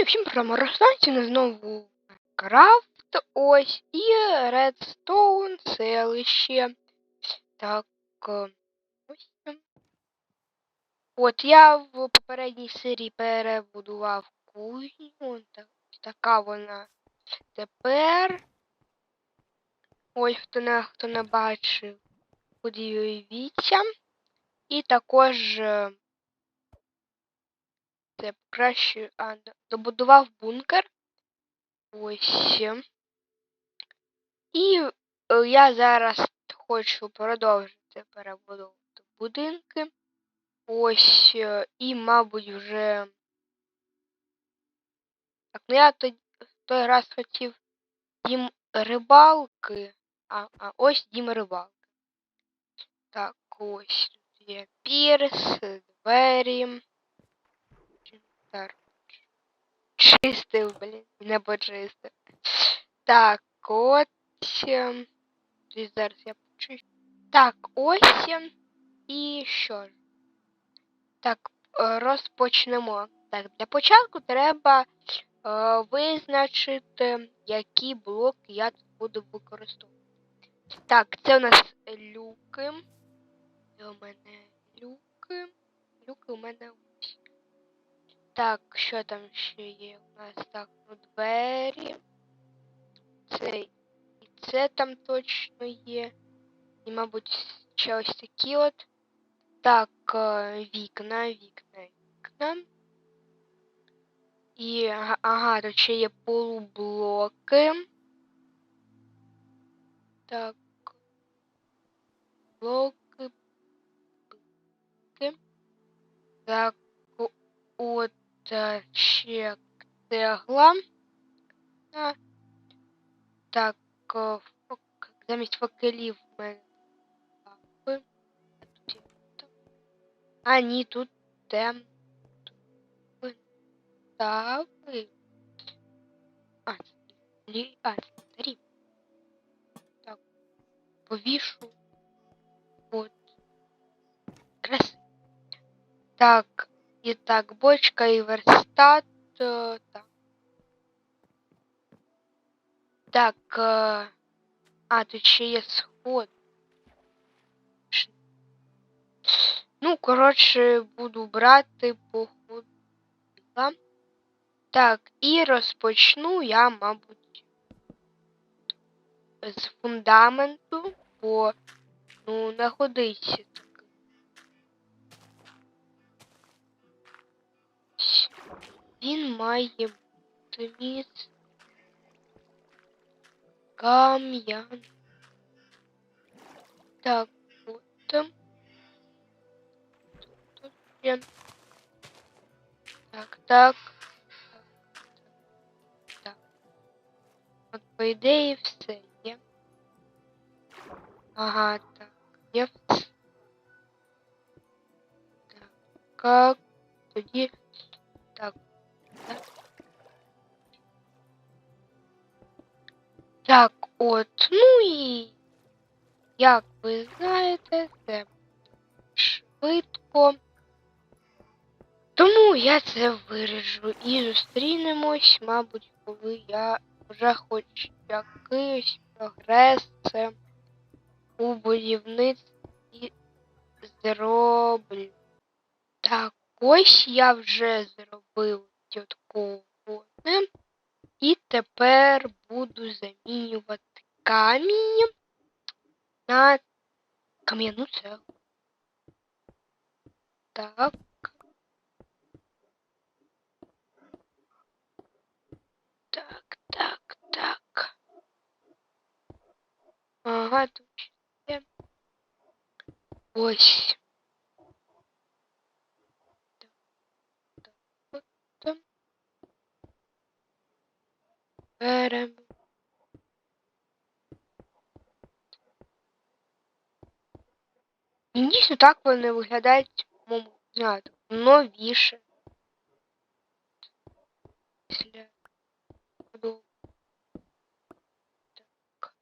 Друзі, всім проморозстанцію на знову Крафт ось і Редстоун селище. Так. е, Ось. От я в попередній серії перебудував кузню. Так- Така вона тепер. Ось хто не, хто не бачив, подивіться. І також. Це краще а, добудував бункер. Ось. І е, я зараз хочу продовжити перебудовувати будинки. Ось. е, І, мабуть, вже. Так, ну я тоді той раз хотів дім рибалки. А, а ось дім рибалки. Так, ось тут є пірс, двері. Так. Чистив, блін, не почистив. Так, от. ем, Зараз я почищу. Так, ось. ем, І що ж? Так, е, розпочнемо. Так, для початку треба е, визначити, які блоки я тут буду використовувати. Так, це у нас люки. Це у мене люки. Люки у мене. Так, що там ще є? У нас так, ну двері. Це і це там точно є. І, мабуть, ще ось такі от. Так, е, вікна, вікна, вікна. І ага, тут ще є полублоки. Так. Блоки. Так, от е, ще цегла. А, Так, е, фак- замість факелів в мене лампи. А тут є там. А, ні, тут темно. Тут стави. А, це лі- а, це ліхтарі. Так, повішу. От. Красиво. Так, і так, бочка і верстат. е, Так. Так. е, А, тут ще є сход. Ну, коротше, буду брати по ходу. Так, і розпочну я, мабуть, з фундаменту, бо ну, не Він має бути міц. Кам'ян. Так, от. там. Тут ще. Так, так. Так, так. От, по ідеї, все є. Ага, так. Є все. Так. Как? Тоді. Так, от. Ну і. Як ви знаєте, це швидко. Тому я це виріжу і зустрінемось, мабуть, коли я вже хоч якийсь прогрес це у будівництві зроблю. Так, ось я вже зробив дядковоне. І тепер буду замінювати камінь на кам'яну цеглу. Так. Так, так, так. Ага, тут ще. Ось. Беремо. І Дійсно так вони виглядають, моєму знаєте, новіше. Після. Так.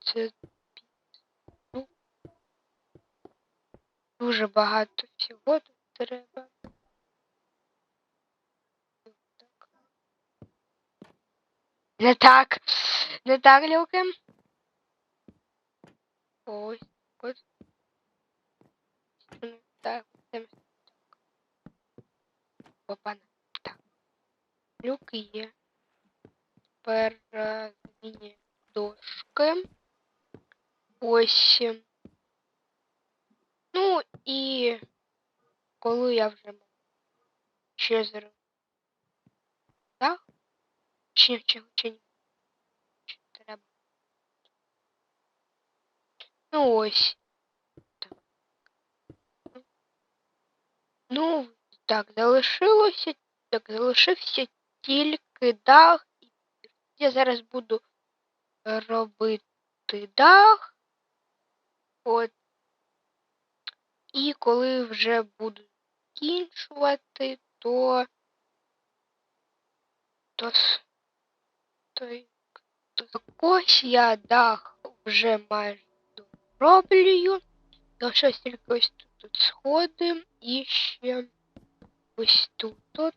Це ну, дуже багато всього тут треба. Не так. Не так, Люки. Ось. От. Ну, Так. це- Опана. Так. Люки є. Тепер е, замінюємо дошки. Ось. Ну і коли я вже можу ще зроблю. Так? Чи, чи, чи ні? Чи треба? Ну ось. Так. Ну, так, залишилося. Так, залишився тільки дах. Я зараз буду робити дах. От. І коли вже буду закінчувати, то. То, с- то, й- то ось я дах вже майже дороблюю. Залишилось тільки ось тут, тут сходи і ще ось тут. От.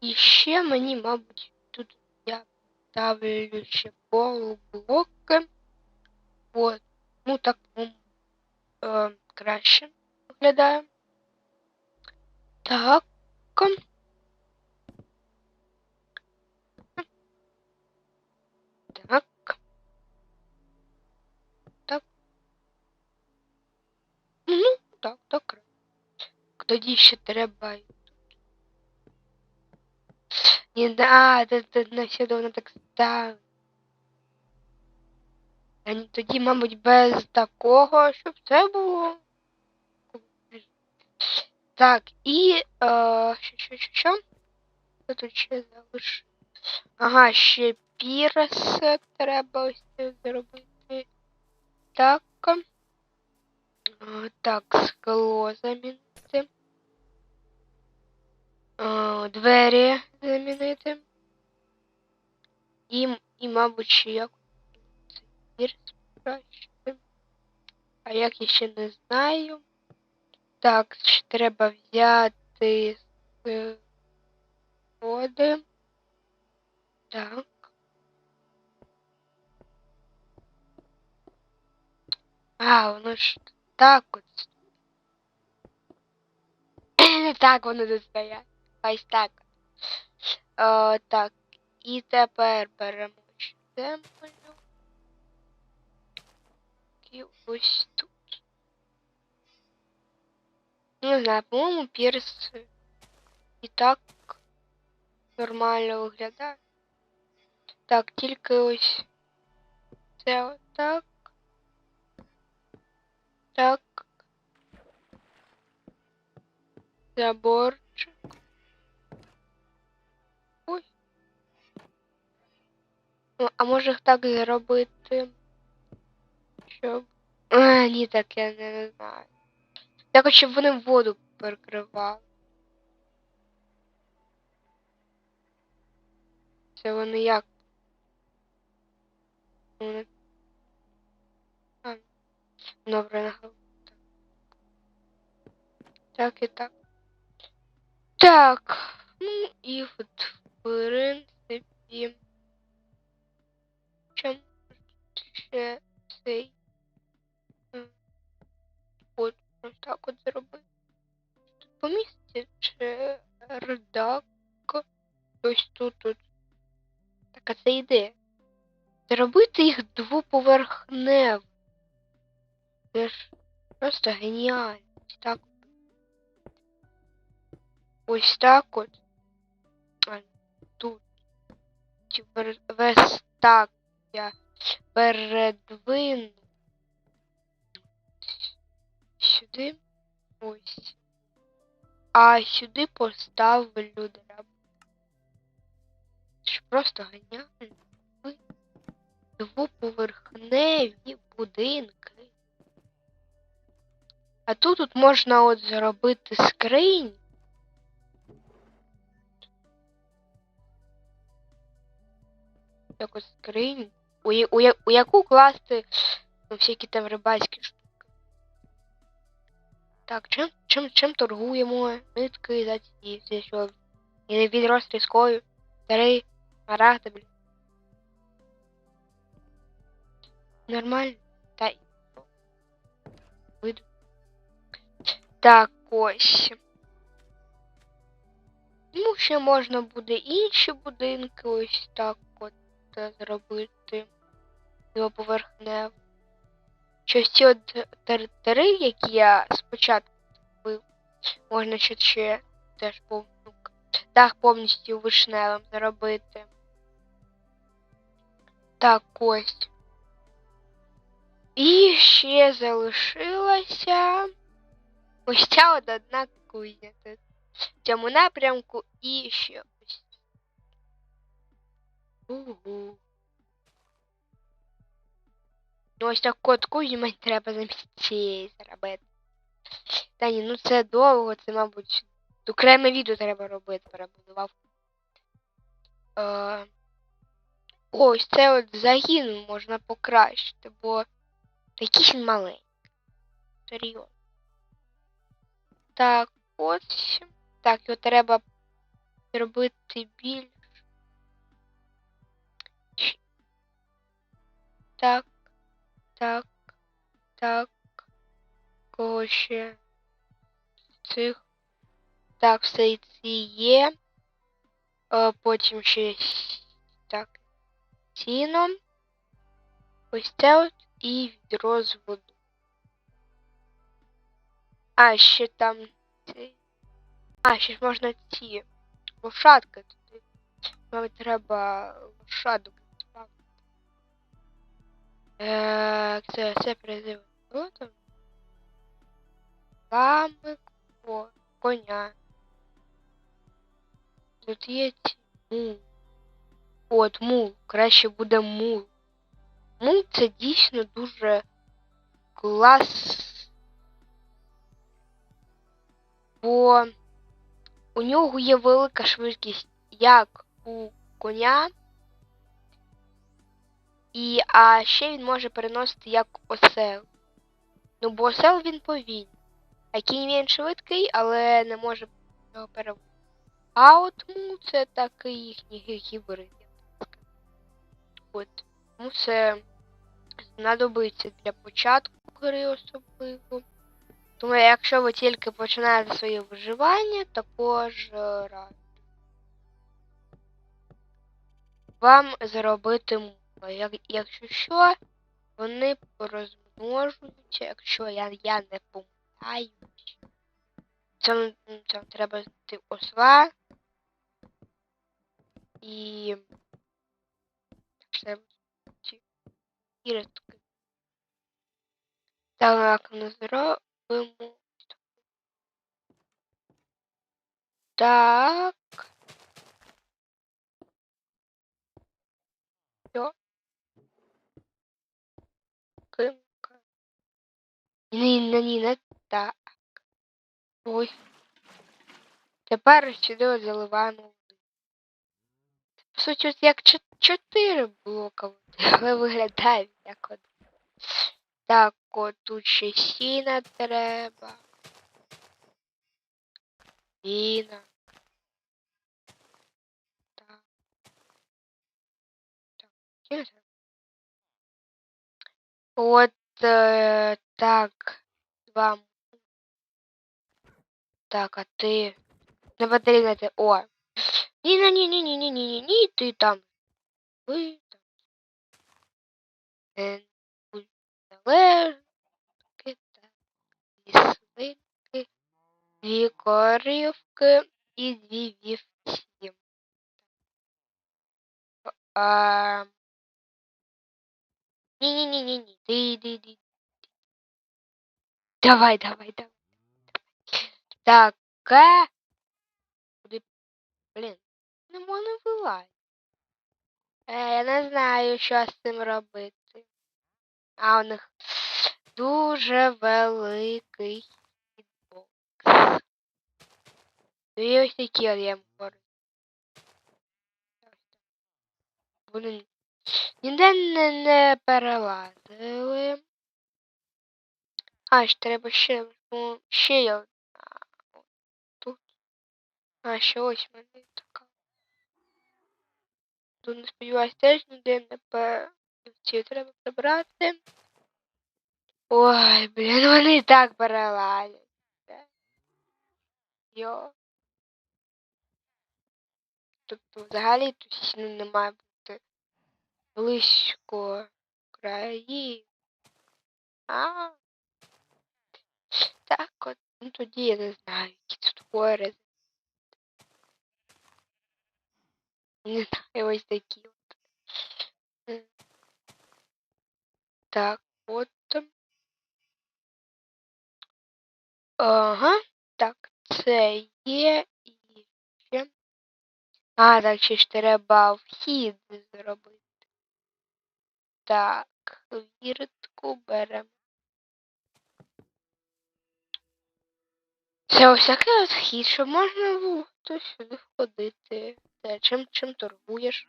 І ще мені, мабуть, тут я ставлю ще полублоки. От. Ну так ну, е, краще виглядає. Так. Так. Ну, так, так. Тоді ще треба. Не це наслідовно так ні, тоді, мабуть, без такого, щоб це було. Так, і е, що, що, що, що? Що тут ще залишилось? Ага, ще пірс треба ось зробити. Так. Е, Так, скло замінити. Двері замінити. І, і мабуть, ще як. А як я ще не знаю. Так, ще треба взяти води. Так. А, воно ж так от. Не так воно тут стоять. Ось так. Е, так. І тепер беремо ще землю. І ось тут. Не знаю, по-моєму, пірс і так нормально виглядає. Так, тільки ось це отак. Так. Заборчик. Ой. Ну, а може так зробити? Щоб. А, ні, так я не знаю. Так, щоб вони воду перекривали. Це вони як? Вони... Добре, нахай. Так і так. Так. Ну і в принципі. Чим ще цей. м, От, так от зробити. Тут по місці чи редак. Ось тут тут. Так, а це ідея. Зробити їх двоповерхнев. Просто геніально. Ось так. Ось так от. А, тут. Весь так я передвину. Сюди. Ось. А сюди поставлю драб. Це просто геніально. Двоповерхневі будинки. А тут, тут можна от зробити скринь. Якось скринь. У, у, у яку класти ну, всякі там рибальські штуки. Так, чим, чим, чим торгуємо? Нитки, заці, все що. І відро з тріскою. Три марагди, блін. Нормально? Та. Вийду. Так, ось. Ну, ще можна буде інші будинки ось так от е, зробити. Двоповерхнево. Щось ці от території, які я спочатку зробив, можна ще, ще теж пов- ну, дах повністю вишневим зробити. Так, ось. І ще залишилася ось ця от одна кузня тут. В цьому напрямку і ще ось. Угу. Ну ось таку от кузю мені треба замість цієї зробити. Та ні, ну це довго, це, мабуть, окреме відео треба робити, перебудував. Е, ось це от загін можна покращити, бо якийсь він маленький. Серйозно. Так, ось. Так, його треба зробити більш. Так, так, так. Кого ще? Цих. Так, все ці є. Е, потім ще так. Сіно. Ось це от і відро з водою. А, ще там ці. А, ще ж можна ці лошадки туди. Мабуть, треба лошадок ставити. Е, це, це призив. Там? Лами, о, коня. Тут є ці мул. От, мул. Краще буде мул. Мул це дійсно дуже клас. Бо у нього є велика швидкість, як у коня. І а ще він може переносити як осел. Ну, бо осел він повільний. А кінь він швидкий, але не може його перевозити. А от му це такий їхній гі- гібрид. От. Тому це знадобиться для початку гри особливо. Тому якщо ви тільки починаєте своє виживання, також раджу вам зробити мула. Як, якщо що, вони розмножуються, якщо я, я не помиляюсь. Це, треба знайти осла. І треба ці іритки. Так, не зробимо. Так. Все. Ні, ні, не так. Ой. Тепер сюди заливаємо. По суті, от як чо- чотири блока але виглядає як один. Так, от тут ще сіна треба. Сіна. Так. Так, сіна треба. От е, так. Два. м- Так, а ти. Не потрібно ти. О. Ні, ні, ні, ні, ні, ні, ні, ні, ні, ти там. Ви там. Е, будь залежки, так. Дві свинки, дві корівки і дві вівці. А... Ні, ні, ні, ні, ні. Ти йди, йди. Давай, давай, давай. Так, е. Куди? Блін, не можна вилазити. Е, я не знаю, що з цим робити. А у них дуже великий хітбокс. І ось такі я. Вони ніде не, не перелазили. А, ж треба ще, ну, ще. От Тут. А, ще ось мене така. Тут не сподіваюсь теж ніде не пе... Ці треба прибрати. Ой, блін, вони і так переладять. Йо. Тобто взагалі тут стіни не має бути близько краї. А. Так от, ну тоді я не знаю, які тут твори. Не знаю, ось такі от. Так, от. Ага, так, це є і ще. А, так ще ж треба вхід зробити. Так, віртку беремо. Це ось такий от вхід, щоб можна було сюди входити. Це чим чим торгуєш?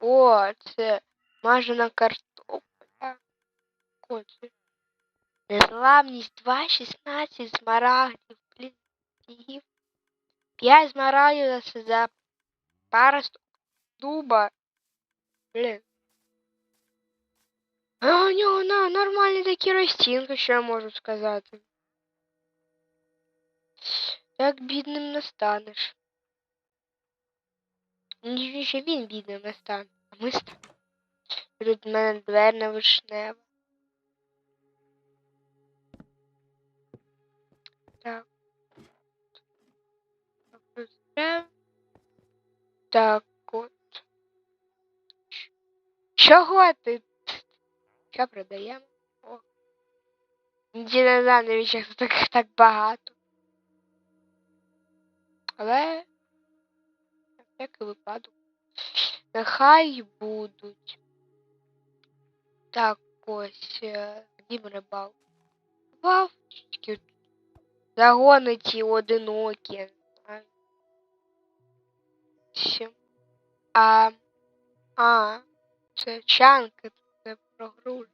О, це мажена картопля. Коце. Незламність 2, 16 смарагдів, блін, їв. 5 смарагдів за, паросток дуба. Блін. А у нього на, нормальні такі розцінки, що я можу сказати. Так бідним не станеш. Ніж він бідним не стане, а ми станемо. Тут в мене дверна вишнева. Так. Так от. Чого ти? Що продаємо? О. Не знаю, навіщо так, так багато. Але на всякий випадок. Нехай будуть. Так ось е, дім рибал. Вав, тільки загони ті одинокі. Не А, а, це чанки, це прогруз.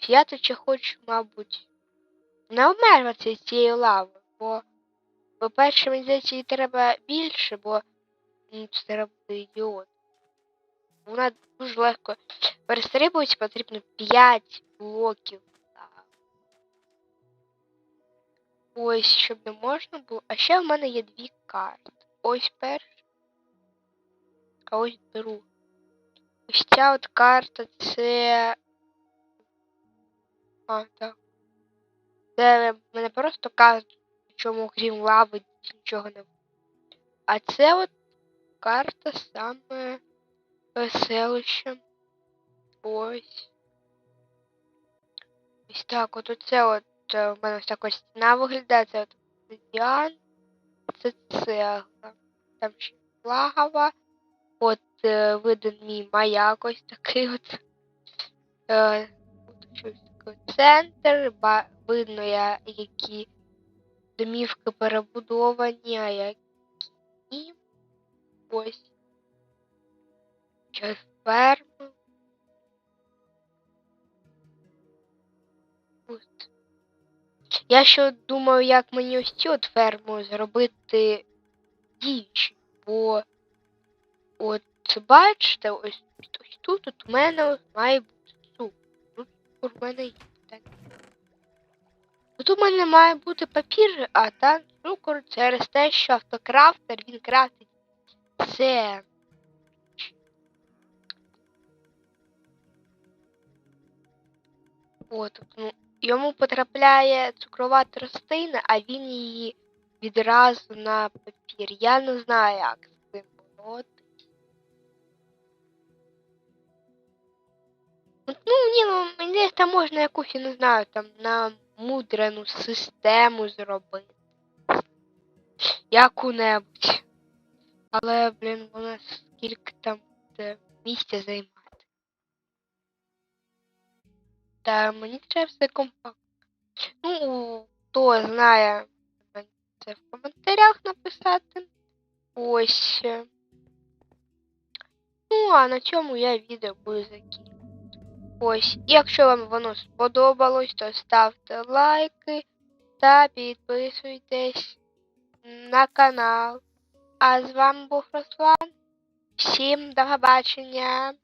Я тут ще хочу, мабуть, не обмежуватися цією лавою, бо, по-перше, мені здається, їй треба більше, бо ну, це треба ідіот. Вона дуже легко перестрибується, потрібно 5 блоків. Ось, щоб не можна було. А ще в мене є дві карти. Ось перша. А ось друга. Ось ця от карта це. А, так. Це мене просто кажуть, чому крім лави нічого не буде. А це от карта саме селище. Ось. Ось так, от оце от е, в мене ось така стіна виглядає, це от обсидіан, це цегла. Там ще флагова. От е, виден мій маяк ось такий от. Е, от щось центр, ба, видно, я, які домівки перебудовані, а які ось. Час ферму. Я ще думаю, як мені ось цю от ферму зробити діючі, бо от бачите, ось, ось тут от у мене має бути цукор. Тут цукор в мене є. Так. Тут у мене має бути папір, а там цукор через те, що автокрафтер він крафтить це. От, ну, йому потрапляє цукрова тростина, а він її відразу на папір. Я не знаю, як з цим боротись. Ну, ні, ну, мені там можна якусь, я не знаю, там на мудрену систему зробити. Яку-небудь. Але, блін, вона скільки там місця займати. Та мені треба все компактно. Ну, хто знає, це в коментарях написати. Ось. Ну, а на цьому я відео буду закінчувати. Ось. Якщо вам воно сподобалось, то ставте лайки та підписуйтесь на канал. А з вами був Руслан. Всім до побачення.